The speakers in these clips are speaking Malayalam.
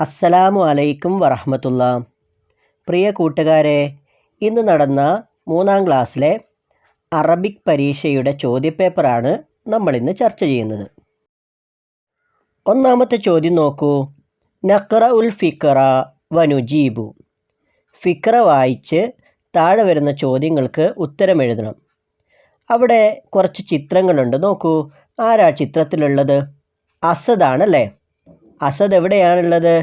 അസ്സലാമു അലൈക്കും വറഹമത്തുള്ള. പ്രിയ കൂട്ടുകാരെ ഇന്ന് നടന്ന മൂന്നാം ക്ലാസ്സിലെ അറബിക് പരീക്ഷയുടെ ചോദ്യപേപ്പറാണ് നമ്മളിന്ന് ചർച്ച ചെയ്യുന്നത്. ഒന്നാമത്തെ ചോദ്യം നോക്കൂ. നഖറ ഉൽ ഫിക്ര വനുജീബു. ഫിക്ര വായിച്ച് താഴെ വരുന്ന ചോദ്യങ്ങൾക്ക് ഉത്തരം എഴുതണം. അവിടെ കുറച്ച് ചിത്രങ്ങളുണ്ട്. നോക്കൂ. ആരാ ചിത്രത്തിലുള്ളത്? അസദാണല്ലേ? അസദ് എവിടെയാണുള്ളത്?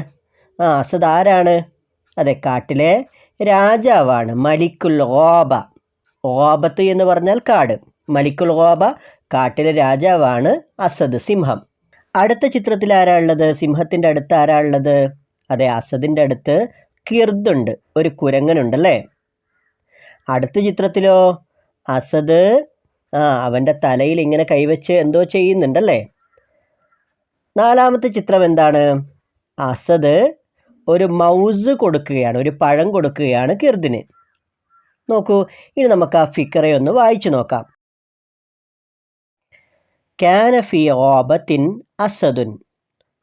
ആ അസദ് ആരാണ്? അതെ കാട്ടിലെ രാജാവാണ് മലിക്കുൽ ഓബ ഓബത്ത് എന്ന് പറഞ്ഞാൽ കാട്. മലിക്കുൽ ഓബ കാട്ടിലെ രാജാവാണ് അസദ് സിംഹം. അടുത്ത ചിത്രത്തിൽ ആരാ ഉള്ളത് സിംഹത്തിന്റെ അടുത്ത് ആരാ ഉള്ളത് അതെ അസദിന്റെ അടുത്ത് കിർദുണ്ട്. ഒരു കുരങ്ങനുണ്ടല്ലേ? അടുത്ത ചിത്രത്തിലോ? അസദ് ആ അവന്റെ തലയിൽ ഇങ്ങനെ കൈവച്ച് എന്തോ ചെയ്യുന്നുണ്ടല്ലേ? നാലാമത്തെ ചിത്രം എന്താണ്? അസദ് ഒരു മൗസ് കൊടുക്കുകയാണ് ഒരു പഴം കൊടുക്കുകയാണ് കിർദിന്. നോക്കൂ ഇനി നമുക്ക് ആ ഫിക്കറെ ഒന്ന് വായിച്ചു നോക്കാം. കാനഫി ഓബത്തിൻ അസദുൻ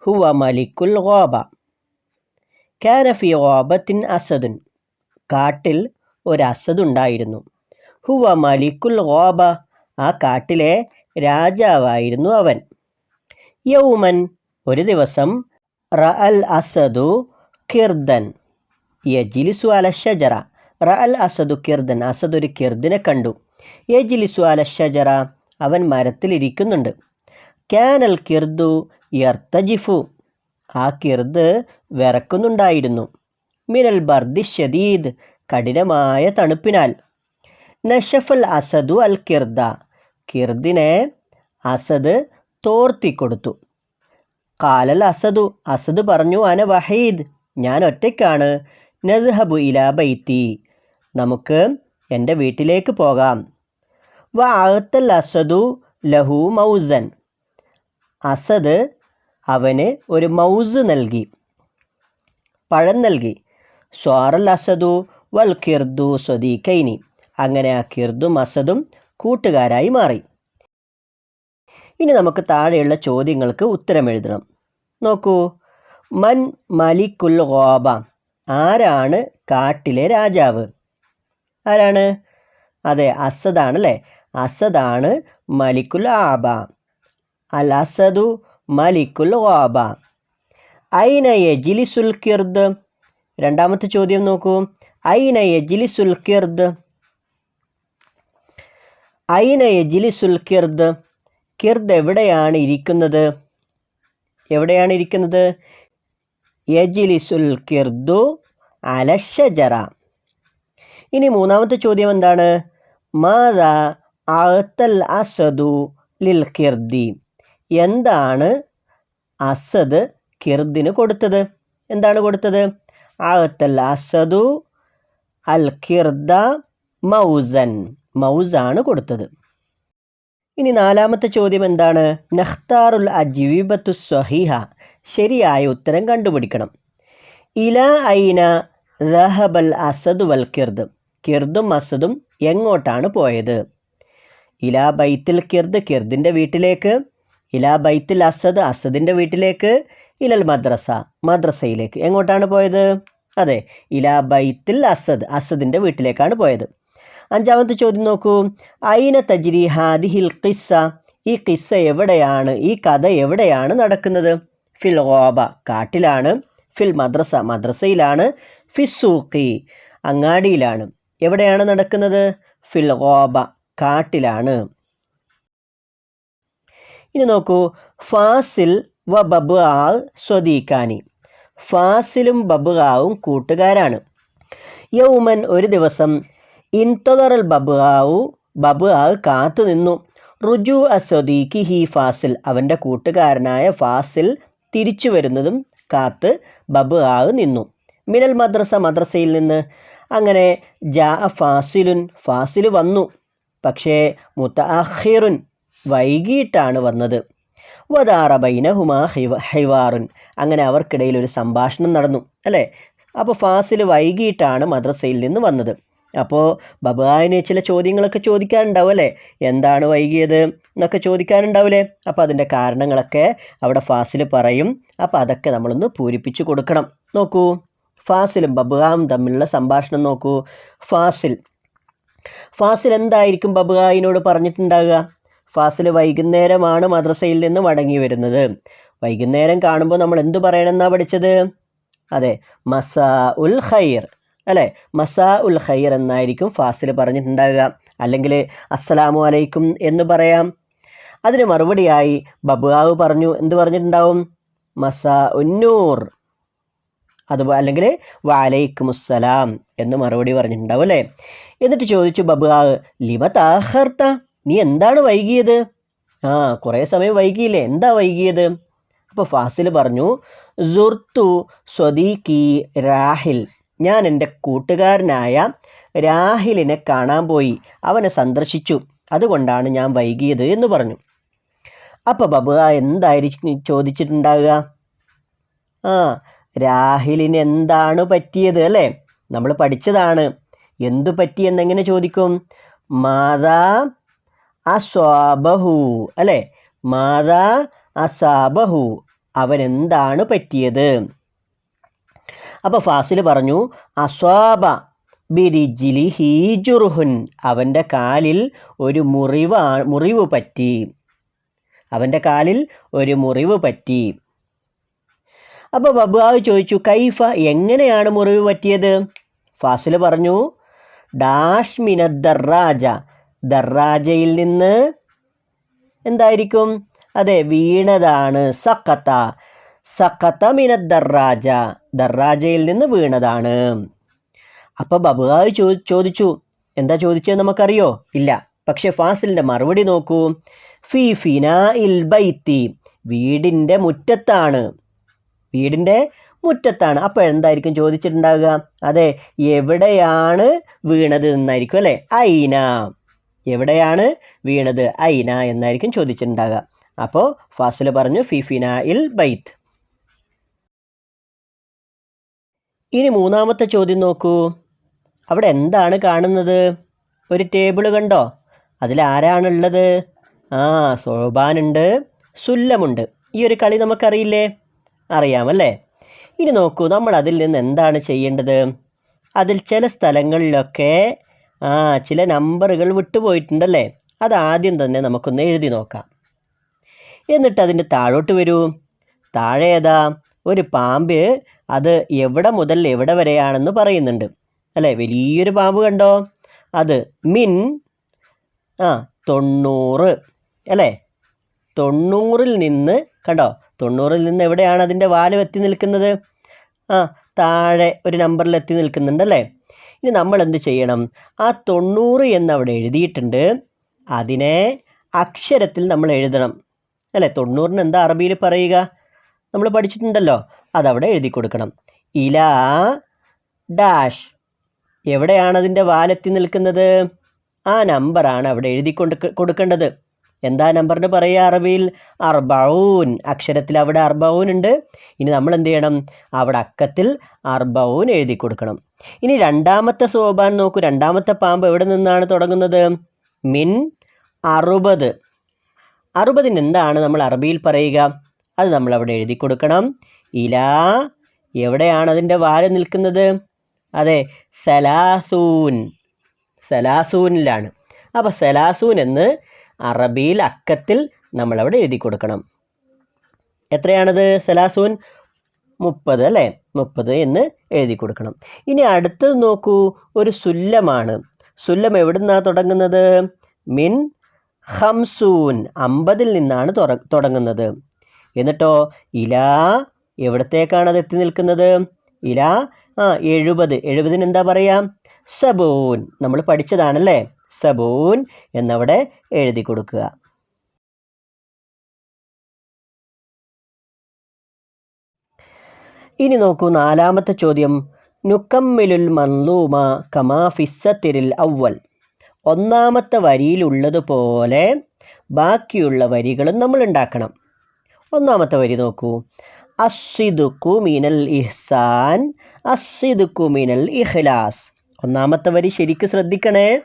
ഹുവ മലിക്കുൽ ഓബ കാനഫി ഓബത്തിൻ അസദുൻ കാട്ടിൽ ഒരു അസദ് ഉണ്ടായിരുന്നു. ഹുവ മലിക്കുൽ ഓബ ആ കാട്ടിലെ രാജാവായിരുന്നു അവൻ. യൗമൻ ഒരു ദിവസം റഅൽ അസദു കിർദൻ യജിലിസു അല ഷജറ റഅൽ അസദു കിർദൻ അസദ് ഒരു കിർദിനെ കണ്ടു. യജിലിസു അല ഷജറ അവൻ മരത്തിലിരിക്കുന്നുണ്ട് ക്യാനൽ കിർദു യർത്തജിഫു ആ കിർദ് വിറക്കുന്നുണ്ടായിരുന്നു. മിനൽ ബർദി ഷദീദ് കഠിനമായ തണുപ്പിനാൽ. നഷഫൽ അസദു അൽ കിർദ കിർദിനെ അസദ് തോർത്തിക്കൊടുത്തു കാലൽ അസദു അസദ് പറഞ്ഞു അന വഹീദ് ഞാൻ ഒറ്റയ്ക്കാണ്. നദ്ഹബു ഇലാ ബൈത്തി. നമുക്ക് എന്റെ വീട്ടിലേക്ക് പോകാം. വ അഹത്തൽ അസദു ലഹു മൗസൻ. അസദ് അവന് ഒരു മൗസ് നൽകി. പഴം നൽകി. സ്വാറൽ അസദു വൽ കിർദു സ്വദീഖൈനി. അങ്ങനെ ആ കിർദും അസദും കൂട്ടുകാരായി മാറി. ഇനി നമുക്ക് താഴെയുള്ള ചോദ്യങ്ങൾക്ക് ഉത്തരം എഴുതണം. നോക്കൂ. മൻ മലിക്കുൽ ഗോബ. ആരാണ് കാട്ടിലെ രാജാവ്? ആരാണ്? അതെ അസദാണ് അല്ലേ അസദാണ് മലിക്കുൽ ആബ. അൽ അസദു മലിക്കുൽ ഗോബ. ഐന യജിലിസുൽ കിർദ്? രണ്ടാമത്തെ ചോദ്യം നോക്കൂ. ഐന യജിലിസുൽ കിർദ്? ഐന യജിലിസുൽ കിർദ്? കിർദ് എവിടെയാണ് ഇരിക്കുന്നത്? എവിടെയാണ് ഇരിക്കുന്നത്? യജിലിസുൽ കിർദു അലഷജറ. ഇനി മൂന്നാമത്തെ ചോദ്യം എന്താണ്? മാത അത്തൽ അസദു ലിൽ കിർദി. എന്താണ് അസദ് കിർദിന് കൊടുത്തത്? എന്താണ് കൊടുത്തത്? അത്തൽ അസദു അൽ കിർദ മൗസൻ. മൗസാണ് കൊടുത്തത്. ഇനി നാലാമത്തെ ചോദ്യം എന്താണ്? നഖ്താറുൽ അജീബത്തു സ്വഹീഹ. ശരിയായ ഉത്തരം കണ്ടുപിടിക്കണം. ഇല ഐന റഹബൽ അസദ് വൽ കിർദ്. കിർദും അസദും എങ്ങോട്ടാണ് പോയത്? ഇല ബൈത്തിൽ കിർദ് കിർദിന്റെ വീട്ടിലേക്ക് ഇല ബൈത്തിൽ അസദ് അസദിന്റെ വീട്ടിലേക്ക് ഇലൽ മദ്രസ മദ്രസയിലേക്ക് എങ്ങോട്ടാണ് പോയത്? അതെ ഇല ബൈത്തിൽ അസദ് അസദിന്റെ വീട്ടിലേക്കാണ് പോയത്. അഞ്ചാമത്തെ ചോദ്യം നോക്കൂ. ഐന തജ്രി ഹാദിഹിൽ ഖിസ്സ? ഈ ഖിസ്സ എവിടെയാണ്? ഈ കഥ എവിടെയാണ് നടക്കുന്നത്? ഫിൽ ഗോബ കാട്ടിലാണ്. ഫിൽ മദ്രസ മദ്രസയിലാണ്. ഫിസൂഖി അങ്ങാടിയിലാണ്. എവിടെയാണ് നടക്കുന്നത്? ഫിൽ ഗോബ കാട്ടിലാണ്. ഇനി നോക്കൂ. ഫാസിൽ വ ബബു ആ സ്വദീഖാനി. ഫാസിലും ബബുആവും കൂട്ടുകാരാണ്. യൗമൻ ഒരു ദിവസം ഇൻതൊലറൽ ബബുആവു കാത്തു നിന്നു റുജു അസദീഖി ഹി ഫാസിൽ അവന്റെ കൂട്ടുകാരനായ ഫാസിൽ തിരിച്ചു വരുന്നതും കാത്ത് ബബുആവ് നിന്നു. മിനൽ മദ്രസ മദ്രസയിൽ നിന്ന് അങ്ങനെ ജാ ഫാസിലുൻ ഫാസിൽ വന്നു. പക്ഷേ മുത്തഅഹിറുൻ വൈകിട്ടാണ് വന്നത്. വദാറബൈന ഹുമാ ഹിവ ഹൈവാറുൻ. അങ്ങനെ അവർക്കിടയിൽ ഒരു സംഭാഷണം നടന്നു അല്ലേ? അപ്പോൾ ഫാസിൽ വൈകിട്ടാണ് മദ്രസയിൽ നിന്ന് വന്നത്. അപ്പോൾ ബബായിന് ചില ചോദ്യങ്ങളൊക്കെ ചോദിക്കാനുണ്ടാവും അല്ലേ എന്താണ് വൈകിയത് എന്നൊക്കെ ചോദിക്കാനുണ്ടാവില്ലേ അപ്പോൾ അതിന്റെ കാരണങ്ങളൊക്കെ അവിടെ ഫാസിൽ പറയും. അപ്പോൾ അതൊക്കെ നമ്മളൊന്ന് പൂരിപ്പിച്ച് കൊടുക്കണം. നോക്കൂ. ഫാസിലും ബബുഹാവും തമ്മിലുള്ള സംഭാഷണം നോക്കൂ. ഫാസിൽ. ഫാസിൽ എന്തായിരിക്കും ബബുഹായിനോട് പറഞ്ഞിട്ടുണ്ടാകുക ഫാസിൽ വൈകുന്നേരമാണ് മദ്രസയിൽ നിന്ന് മടങ്ങി വരുന്നത്. വൈകുന്നേരം കാണുമ്പോൾ നമ്മൾ എന്തു പറയണമെന്നാണ് പഠിച്ചത്? അതെ. മസാ ഉൽ ഖൈർ. അല്ലേ? മസാ ഉൽ ഖൈർ എന്നായിരിക്കും ഫാസിൽ പറഞ്ഞിട്ടുണ്ടാകുക അല്ലെങ്കിൽ അസ്സലാമു അലൈക്കും എന്ന് പറയാം. അതിന് മറുപടിയായി ബബുവാവ് പറഞ്ഞു. എന്ത് പറഞ്ഞിട്ടുണ്ടാവും? മസാ ഉന്നൂർ അതുപോലെ അല്ലെങ്കിൽ വാലൈക്കും അസ്സലാം എന്ന് മറുപടി പറഞ്ഞിട്ടുണ്ടാവും അല്ലേ? എന്നിട്ട് ചോദിച്ചു ബബുവാവ് ലിമ താഹർത്ത നീ എന്താണ് വൈകിയത്? ആ കുറേ സമയം വൈകിയില്ലേ? എന്താ വൈകിയത്? അപ്പോൾ ഫാസിൽ പറഞ്ഞു സുർത്തു സ്വദീഖി രാഹിൽ. ഞാൻ എന്റെ കൂട്ടുകാരനായ രാഹിലിനെ കാണാൻ പോയി. അവനെ സന്ദർശിച്ചു. അതുകൊണ്ടാണ് ഞാൻ വൈകിയത് എന്ന് പറഞ്ഞു. അപ്പോൾ ബബു എന്തായിരിക്കും ചോദിച്ചിട്ടുണ്ടാകുക ആ രാഹിലിന് എന്താണ് പറ്റിയത് അല്ലേ? നമ്മൾ പഠിച്ചതാണ്. എന്തു പറ്റി എന്നെങ്ങനെ ചോദിക്കും? മാതാ അസ്വാബഹു അല്ലേ? മാതാ അസാബഹു അവൻ എന്താണ് പറ്റിയത്? അപ്പോൾ ഫാസിൽ പറഞ്ഞു അസ്വാബ ബിരിജിലി ഹീജുറുഹുൻ അവന്റെ കാലിൽ ഒരു മുറിവ് മുറിവ് പറ്റി. അവന്റെ കാലിൽ ഒരു മുറിവ് പറ്റി. അപ്പോൾ ബബുവാവ് ചോദിച്ചു കൈഫ എങ്ങനെയാണ് മുറിവ് പറ്റിയത്? ഫാസിൽ പറഞ്ഞു ഡാഷ്മിന ദർറാജ ദർറാജയിൽ നിന്ന് എന്തായിരിക്കും? അതെ വീണതാണ് സക്കത്ത സക്കത്ത മിന ദർറാജ ദർറാജയിൽ നിന്ന് വീണതാണ്. അപ്പോൾ ബബുഗാവ് ചോ ചോദിച്ചു എന്താ ചോദിച്ചത് നമുക്കറിയോ? ഇല്ല. പക്ഷെ ഫാസിലിന്റെ മറുപടി നോക്കൂ. ഫി ഫിന ഇൽ ബൈത്തി. വീടിന്റെ മുറ്റത്താണ്. വീടിന്റെ മുറ്റത്താണ്. അപ്പോൾ എന്തായിരിക്കും ചോദിച്ചിട്ടുണ്ടാവുക? അതെ എവിടെയാണ് വീണത് എന്നായിരിക്കും അല്ലേ? ഐന. എവിടെയാണ് വീണത്? ഐന എന്നായിരിക്കും ചോദിച്ചിട്ടുണ്ടാവുക. അപ്പോൾ ഫാസിൽ പറഞ്ഞു ഫിഫിന ഇൽ ബൈത്ത്. ഇനി മൂന്നാമത്തെ ചോദ്യം നോക്കൂ. അവിടെ എന്താണ് കാണുന്നത്? ഒരു ടേബിൾ കണ്ടോ? അതിൽ ആരാണുള്ളത്? ആ സോബാനുണ്ട് സുല്ലമുണ്ട്. ഈ ഒരു കളി നമുക്കറിയില്ലേ? അറിയാമല്ലേ? ഇനി നോക്കൂ നമ്മൾ അതിൽ നിന്ന് എന്താണ് ചെയ്യേണ്ടത്? അതിൽ ചില സ്ഥലങ്ങളിലൊക്കെ ആ ചില നമ്പറുകൾ വിട്ടുപോയിട്ടുണ്ടല്ലേ? അത് ആദ്യം തന്നെ നമുക്കൊന്ന് എഴുതി നോക്കാം. എന്നിട്ട് അതിന്റെ താഴോട്ട് വരൂ. താഴെ ഏതാ? ഒരു പാമ്പ് അത് എവിടെ മുതൽ എവിടെ വരെയാണെന്ന് പറയുന്നുണ്ട്. അല്ലേ? വലിയൊരു പാമ്പ് കണ്ടോ? അത് മിൻ ആ തൊണ്ണൂറ്. അല്ലേ? തൊണ്ണൂറിൽ നിന്ന് കണ്ടോ? തൊണ്ണൂറിൽ നിന്ന് എവിടെയാണ് അതിന്റെ വാൽ എത്തി നിൽക്കുന്നത്? ആ താഴെ ഒരു നമ്പറിൽ എത്തി നിൽക്കുന്നുണ്ട് അല്ലേ? ഇനി നമ്മൾ എന്ത് ചെയ്യണം? ആ തൊണ്ണൂറ് എന്ന് അവിടെ എഴുതിയിട്ടുണ്ട്. അതിനെ അക്ഷരത്തിൽ നമ്മൾ എഴുതണം. അല്ലേ? തൊണ്ണൂറിന് എന്താ അറബിയിൽ പറയുക? നമ്മൾ പഠിച്ചിട്ടുണ്ടല്ലോ അതവിടെ എഴുതി കൊടുക്കണം. ഇല ഡാഷ്. എവിടെയാണ് അതിന്റെ വാലെത്തി നിൽക്കുന്നത്? ആ നമ്പറാണ് അവിടെ എഴുതി കൊണ്ട് കൊടുക്കേണ്ടത്. എന്താ നമ്പറിന് പറയുക അറബിയിൽ? അർബൌൻ അക്ഷരത്തിൽ അവിടെ അർബൌൻ ഉണ്ട്. ഇനി നമ്മൾ എന്ത് ചെയ്യണം? അവിടെ അക്കത്തിൽ അർബൌൻ എഴുതി കൊടുക്കണം. ഇനി രണ്ടാമത്തെ സോബാൻ നോക്കൂ. രണ്ടാമത്തെ പാമ്പ് എവിടെ നിന്നാണ് തുടങ്ങുന്നത്? മിൻ അറുപത്. അറുപതിന് എന്താണ് നമ്മൾ അറബിയിൽ പറയുക? അത് നമ്മൾ അവിടെ എഴുതി കൊടുക്കണം. ഇല എവിടെയാണ് അതിന്റെ വാൽ നിൽക്കുന്നത്? അതെ സലാസൂൻ. സലാസൂനിലാണ്. അപ്പോൾ സലാസൂൻ എന്ന് അറബിയിൽ അക്കത്തിൽ നമ്മളവിടെ എഴുതി കൊടുക്കണം. എത്രയാണത് സലാസൂൻ? മുപ്പത് അല്ലേ? മുപ്പത് എന്ന് എഴുതി കൊടുക്കണം. ഇനി അടുത്തത് നോക്കൂ. ഒരു സുല്ലമാണ്. സുല്ലം എവിടെ നിന്നാണ് തുടങ്ങുന്നത്? മിൻ ഹംസൂൻ അമ്പതിൽ നിന്നാണ് തുടങ്ങുന്നത്. എന്നിട്ടോ ഇല എവിടത്തേക്കാണ് അത് എത്തി നിൽക്കുന്നത്? ഇല ആ എഴുപത്. എഴുപതിന് എന്താ പറയുക സബൂൻ. നമ്മൾ പഠിച്ചതാണല്ലേ? സബൂൻ എന്നവിടെ എഴുതി കൊടുക്കുക. ഇനി നോക്കൂ നാലാമത്തെ ചോദ്യം. നുക്കമ്മിലുൽ മന്ദൂമ കമാ ഫിസ്സത്തിരിൽ അവൽ ഒന്നാമത്തെ വരിയിലുള്ളതുപോലെ ബാക്കിയുള്ള വരികളും നമ്മൾ ഉണ്ടാക്കണം. ഒന്നാമത്തെ വരി നോക്കൂ. അസ്സിദുക്കു മിനൽ ഇഹ്സാൻ അസ്സിദുക്കു മിനൽ ഇഖ്ലാസ്. ഒന്നാമത്തെ വരി ശരിക്ക് ശ്രദ്ധിക്കണേ.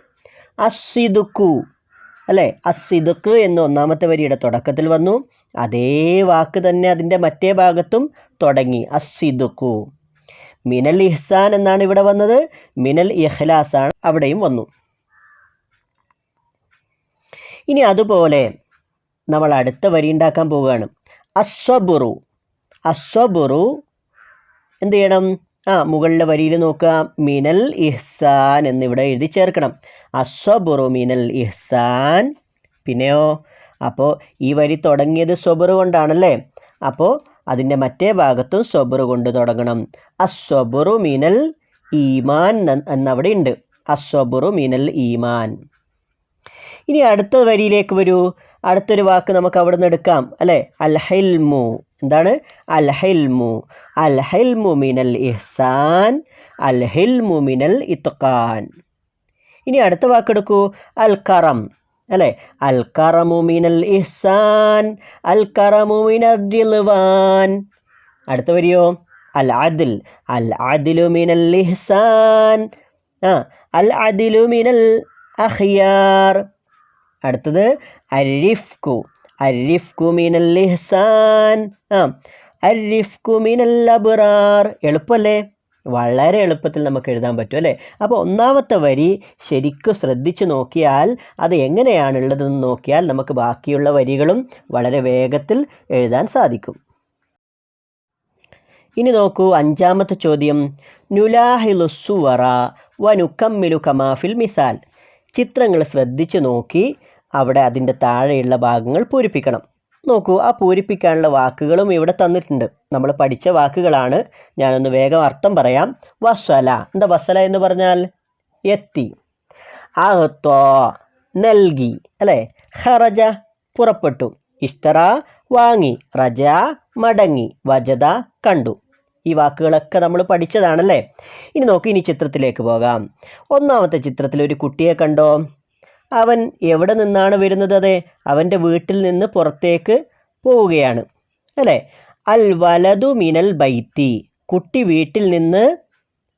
അസ്സിദുക്കു അല്ലേ? അസിദുക്ക് എന്ന് ഒന്നാമത്തെ വരിയുടെ തുടക്കത്തിൽ വന്നു. അതേ വാക്ക് തന്നെ അതിന്റെ മറ്റേ ഭാഗത്തും തുടങ്ങി. അസിദുക്കു മിനൽ ഇഹ്സാൻ എന്നാണ് ഇവിടെ വന്നത്. മിനൽ ഇഖ്ലാസാണ് അവിടെയും വന്നു. ഇനി അതുപോലെ നമ്മൾ അടുത്ത വരി ഉണ്ടാക്കാൻ പോവുകയാണ്. അസ്വബുറു അസ്വബുറു എന്ത് ചെയ്യണം? ആ മുകളിലെ വരിയിൽ നോക്കുക. മിനൽ ഇഹ്സാൻ എന്നിവിടെ എഴുതി ചേർക്കണം. അസ്വബുറു മിനൽ ഇഹ്സാൻ. പിന്നെയോ? അപ്പോൾ ഈ വരി തുടങ്ങിയത് സ്വബുറു കൊണ്ടാണല്ലേ? അപ്പോൾ അതിന്റെ മറ്റേ ഭാഗത്തും സ്വബുറു കൊണ്ട് തുടങ്ങണം. അസ്വബുറു മിനൽ ഈമാൻ എന്നവിടെ ഉണ്ട്. അസ്വബുറു മിനൽ ഈമാൻ. ഇനി അടുത്ത വരിയിലേക്ക് വരൂ. അടുത്തൊരു വാക്ക് നമുക്ക് അവിടെ നിന്ന് എടുക്കാം അല്ലേ? അൽ ഹൈൽമു എന്താണ്? അൽ ഹൈൽമു അൽ ഹൈൽമു മിനൽ ഇഹ്സാൻ അൽ ഹിൽമു മിനൽ ഇത്ഖാൻ. ഇനി അടുത്ത വാക്കെടുക്കൂ അൽ കറം അല്ലേ? അൽ കറമു മിനൽ ഇഹ്സാൻ അൽ കറമു മിനൽ ദിൽവാൻ. അടുത്ത വരിയോ? അൽ അദിൽ അൽ അദിലു മിനൽ ഇഹ്സാൻ. ആ അൽ അദിലു മിനൽ അഖിയാർ. അടുത്തത് അരിഫ്കു. അരിഫ്കു മീനൽ ഇഹ്സാൻ ആ. അരിഫ്കു മീനൽ അബ്റാർ എളുപ്പമല്ലേ വളരെ എളുപ്പത്തിൽ നമുക്ക് എഴുതാൻ പറ്റും അല്ലേ? അപ്പോൾ ഒന്നാമത്തെ വരി ശരിക്കും ശ്രദ്ധിച്ചു നോക്കിയാൽ അത് എങ്ങനെയാണുള്ളതെന്ന് നോക്കിയാൽ നമുക്ക് ബാക്കിയുള്ള വരികളും വളരെ വേഗത്തിൽ എഴുതാൻ സാധിക്കും. ഇനി നോക്കൂ അഞ്ചാമത്തെ ചോദ്യം. നുലാഹിലുസുവറ വനുക്കമ്മിലു കമാഫിൽ മിസാൽ. ചിത്രങ്ങൾ ശ്രദ്ധിച്ചു നോക്കി അവിടെ അതിന്റെ താഴെയുള്ള ഭാഗങ്ങൾ പൂരിപ്പിക്കണം. നോക്കൂ ആ പൂരിപ്പിക്കാനുള്ള വാക്കുകളും ഇവിടെ തന്നിട്ടുണ്ട്. നമ്മൾ പഠിച്ച വാക്കുകളാണ്. ഞാനൊന്ന് വേഗം അർത്ഥം പറയാം. വസല എന്താ വസല എന്ന് പറഞ്ഞാൽ? എത്തി. അഹത്തോ നൽകി. അല്ലേ? ഹറജ പുറപ്പെട്ടു. ഇഷ്ടറ വാങ്ങി. റജ. മടങ്ങി. വജത കണ്ടു. ഈ വാക്കുകളൊക്കെ നമ്മൾ പഠിച്ചതാണല്ലേ? ഇനി നോക്കി ഇനി ചിത്രത്തിലേക്ക് പോകാം. ഒന്നാമത്തെ ചിത്രത്തിൽ ഒരു കുട്ടിയെ കണ്ടോ? അവൻ എവിടെ നിന്നാണ് വരുന്നത് അതെ? അവന്റെ വീട്ടിൽ നിന്ന് പുറത്തേക്ക് പോവുകയാണ്. അല്ലേ? അൽ വലതു മിനൽ ബൈത്തി. കുട്ടി വീട്ടിൽ നിന്ന്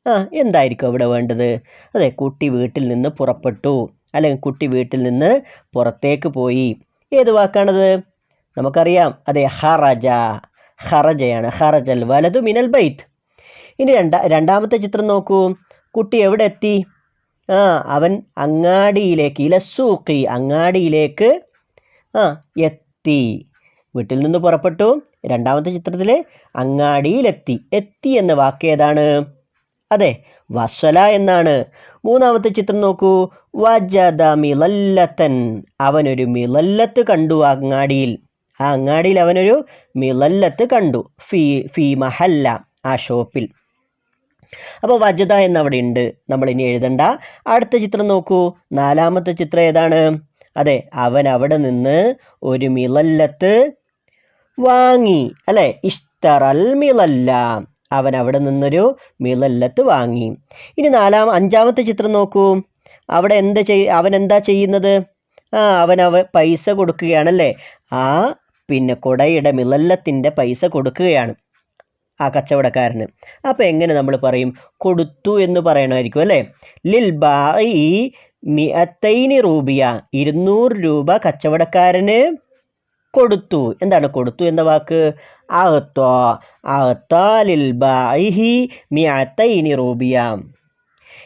ആ എന്തായിരിക്കും അവിടെ വേണ്ടത്? അതെ കുട്ടി വീട്ടിൽ നിന്ന് പുറപ്പെട്ടു. അല്ലെങ്കിൽ കുട്ടി വീട്ടിൽ നിന്ന് പുറത്തേക്ക് പോയി. ഏത് വാക്കാണത്? നമുക്കറിയാം. അതെ ഹറജ. ഹറജയാണ്. ഹറജൽ വലതു മിനൽ ബൈത്ത്. ഇനി രണ്ടാ രണ്ടാമത്തെ ചിത്രം നോക്കൂ. കുട്ടി എവിടെ എത്തി? ആ അവൻ അങ്ങാടിയിലേക്ക് ഇലസൂക്കി അങ്ങാടിയിലേക്ക് ആ എത്തി. വീട്ടിൽ നിന്ന് പുറപ്പെട്ടു. രണ്ടാമത്തെ ചിത്രത്തിൽ അങ്ങാടിയിലെത്തി. എത്തി എന്ന വാക്ക് ഏതാണ്? അതെ വസല എന്നാണ്. മൂന്നാമത്തെ ചിത്രം നോക്കൂ. വജദ മിളല്ലത്തൻ അവനൊരു മിളല്ലത്ത് കണ്ടു അങ്ങാടിയിൽ. ആ അങ്ങാടിയിൽ അവനൊരു മിളല്ലത്ത് കണ്ടു. ഫീ ഫീ മഹല്ല ആ ഷോപ്പിൽ. അപ്പോൾ വജത എന്നവിടെ ഉണ്ട് നമ്മൾ ഇനി എഴുതണ്ട. അടുത്ത ചിത്രം നോക്കൂ. നാലാമത്തെ ചിത്രം ഏതാണ്? അതെ അവൻ അവിടെ നിന്ന് ഒരു മിളല്ലത്ത് വാങ്ങി. അല്ലേ? ഇഷ്ടറൽ മിളല്ല അവൻ അവിടെ നിന്നൊരു മിളല്ലത്ത് വാങ്ങി. ഇനി നാലാം അഞ്ചാമത്തെ ചിത്രം നോക്കൂ. അവിടെ എന്താ ചെയ് അവൻ എന്താ ചെയ്യുന്നത്? ആ അവൻ അവ പൈസ കൊടുക്കുകയാണല്ലേ? ആ പിന്നെ കുടയുടെ മിളല്ലത്തിന്റെ പൈസ കൊടുക്കുകയാണ്. ആ കച്ചവടക്കാരന്. അപ്പോൾ എങ്ങനെ നമ്മൾ പറയും? കൊടുത്തു എന്ന് പറയണമായിരിക്കും അല്ലേ? ലിൽ ബായി മിഅത്തൈനി റൂബിയ ഇരുന്നൂറ് രൂപ കച്ചവടക്കാരന് കൊടുത്തു. എന്താണ് കൊടുത്തു എന്ന വാക്ക്? അഹത്തോ ലിൽ ബായിഹി മിഅത്തൈനി റൂബിയ.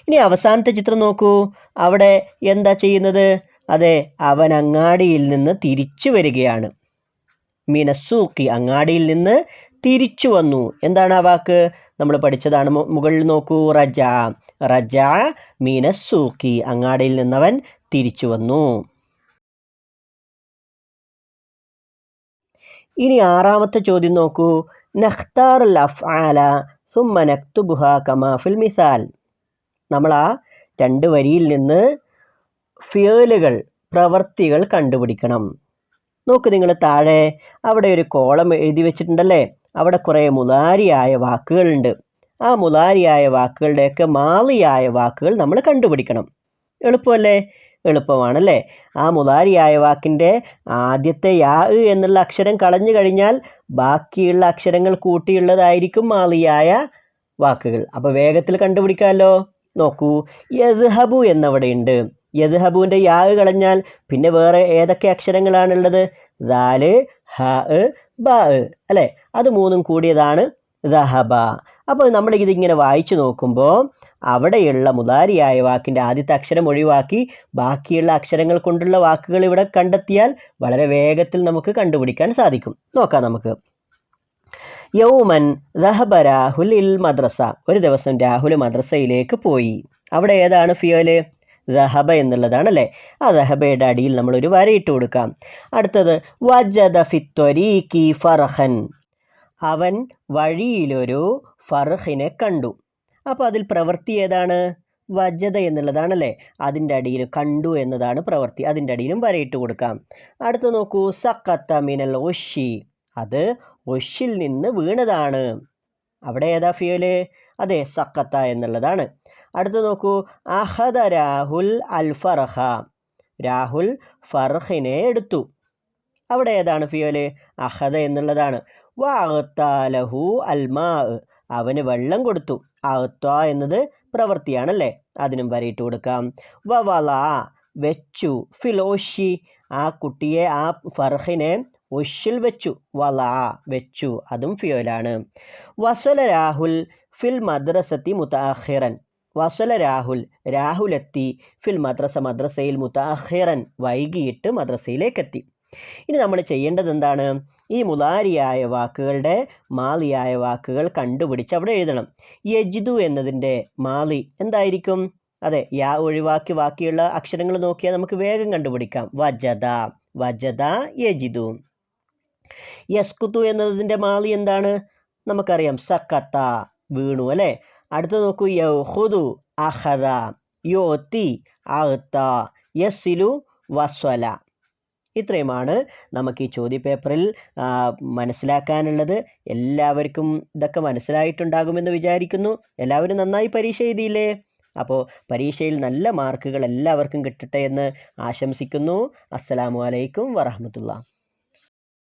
ഇനി അവസാനത്തെ ചിത്രം നോക്കൂ. അവിടെ എന്താ ചെയ്യുന്നത്? അതെ അവൻ അങ്ങാടിയിൽ നിന്ന് തിരിച്ചു വരികയാണ്. മിനസൂക്കി അങ്ങാടിയിൽ നിന്ന് തിരിച്ചു വന്നു. എന്താണ് ആ വാക്ക്? നമ്മൾ പഠിച്ചതാണ് മുകളിൽ നോക്കൂ. റജ. റജ മീനസൂക്കി അങ്ങാടിയിൽ നിന്നവൻ തിരിച്ചു വന്നു. ഇനി ആറാമത്തെ ചോദ്യം നോക്കൂ. നഖ്താർ അഫ്ആല സുമ്മ നക്തുബുഹ കമാഫിൽ മിസാൽ. നമ്മൾ ആ രണ്ട് വരിയിൽ നിന്ന് ഫിയലുകൾ പ്രവർത്തികൾ കണ്ടുപിടിക്കണം. നോക്ക് നിങ്ങൾ താഴെ അവിടെ ഒരു കോളം എഴുതി വെച്ചിട്ടുണ്ടല്ലേ? അവിടെ കുറേ മുലാരിയായ വാക്കുകളുണ്ട്. ആ മുലാരിയായ വാക്കുകളുടെയൊക്കെ മാളിയായ വാക്കുകൾ നമ്മൾ കണ്ടുപിടിക്കണം. എളുപ്പമല്ലേ? എളുപ്പമാണല്ലേ? ആ മുലാരിയായ വാക്കിന്റെ ആദ്യത്തെ യാ എന്നുള്ള അക്ഷരം കളഞ്ഞു കഴിഞ്ഞാൽ ബാക്കിയുള്ള അക്ഷരങ്ങൾ കൂട്ടിയുള്ളതായിരിക്കും മാളിയായ വാക്കുകൾ. അപ്പോൾ വേഗത്തിൽ കണ്ടുപിടിക്കാമല്ലോ. നോക്കൂ. യദ്ഹബു എന്നവിടെയുണ്ട്. യദ്ഹബുവിന്റെ യാ കളഞ്ഞാൽ പിന്നെ വേറെ ഏതൊക്കെ അക്ഷരങ്ങളാണുള്ളത്? ദാൽ ഹ ബ അല്ലേ? അത് മൂന്നും കൂടിയതാണ് ദഹബ. അപ്പോൾ നമ്മൾ ഇതിങ്ങനെ വായിച്ചു നോക്കുമ്പോൾ അവിടെയുള്ള മുതാരിയായ വാക്കിന്റെ ആദ്യത്തെ അക്ഷരം ഒഴിവാക്കി ബാക്കിയുള്ള അക്ഷരങ്ങൾ കൊണ്ടുള്ള വാക്കുകൾ ഇവിടെ കണ്ടെത്തിയാൽ വളരെ വേഗത്തിൽ നമുക്ക് കണ്ടുപിടിക്കാൻ സാധിക്കും. നോക്കാം നമുക്ക്. യൗമൻ ദഹബ രാഹുൽ ഇൽ മദ്രസ. ഒരു ദിവസം രാഹുൽ മദ്രസയിലേക്ക് പോയി. അവിടെ ഏതാണ് ഫിയോൽ? ദഹബ എന്നുള്ളതാണ് അല്ലേ ആ ദഹബയുടെ അടിയിൽ നമ്മൾ ഒരു വരയിട്ട് കൊടുക്കാം. അടുത്തത് വജദ ഫിത്വരീക്കി ഫർഹൻ അവൻ വഴിയിലൊരു ഫർഹിനെ കണ്ടു. അപ്പോൾ അതിൽ പ്രവൃത്തി ഏതാണ്? വജത എന്നുള്ളതാണല്ലേ? അതിന്റെ അടിയിൽ കണ്ടു എന്നതാണ് പ്രവൃത്തി. അതിന്റെ അടിയിലും വരയിട്ട് കൊടുക്കാം. അടുത്ത് നോക്കൂ സക്കത്ത മിനൽ ഒഷി അത് ഒഷിൽ നിന്ന് വീണതാണ്. അവിടെ ഏതാ ഫിയോൽ? അതെ സക്കത്ത എന്നുള്ളതാണ്. അടുത്ത് നോക്കൂ. അഹദ രാഹുൽ അൽ ഫർഹ. രാഹുൽ ഫർഹിനെ എടുത്തു. അവിടെ ഏതാണ് ഫിയോൽ? അഹദ എന്നുള്ളതാണ്. വാഹത്താലഹു അൽമാ അവന് വെള്ളം കൊടുത്തു. അഹത്ത എന്നത് പ്രവൃത്തിയാണല്ലേ? അതിനും വരയിട്ട് കൊടുക്കാം. വവള വെച്ചു. ഫിലോഷി ആ കുട്ടിയെ ആ ഫർഹിനെ ഒഷിൽ വെച്ചു. വള. വെച്ചു. അതും ഫിയോലാണ്. വസല രാഹുൽ ഫിൽ മദ്രസത്തി മുതാഹിറൻ വസല രാഹുൽ എത്തി. ഫിൽ മദ്രസ മദ്രസയിൽ മുതാഹിറൻ വൈകിയിട്ട് മദ്രസയിലേക്കെത്തി. ഇനി നമ്മൾ ചെയ്യേണ്ടത് എന്താണ്? ഈ മുലാരിയായ വാക്കുകളുടെ മാലിയായ വാക്കുകൾ കണ്ടുപിടിച്ച് അവിടെ എഴുതണം. യജിദു എന്നതിന്റെ മാലി എന്തായിരിക്കും? അതെ യാ ഒഴിവാക്കി ബാക്കിയുള്ള അക്ഷരങ്ങൾ നോക്കിയാൽ നമുക്ക് വേഗം കണ്ടുപിടിക്കാം. വജദ വജദ യജിദു. യസ്കുതു എന്നതിന്റെ മാലി എന്താണ്? നമുക്കറിയാം സക്കത്ത വീണു അല്ലേ? അടുത്ത് നോക്കൂ. യൗഹുദു അഹദ യോത്തി അഹത്ത യസ്സിലു വസ്വല. ഇത്രയുമാണ് നമുക്ക് ഈ ചോദ്യപേപ്പറിൽ മനസ്സിലാക്കാനുള്ളത്. എല്ലാവർക്കും ഇതൊക്കെ മനസ്സിലായിട്ടുണ്ടാകുമെന്ന് വിചാരിക്കുന്നു. എല്ലാവരും നന്നായി പരീക്ഷ എഴുതിയില്ലേ? അപ്പോൾ പരീക്ഷയിൽ നല്ല മാർക്കുകൾ എല്ലാവർക്കും കിട്ടട്ടെ എന്ന് ആശംസിക്കുന്നു. അസ്സലാമു അലൈക്കും വറഹമത്തുള്ള